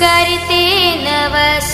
करते नवस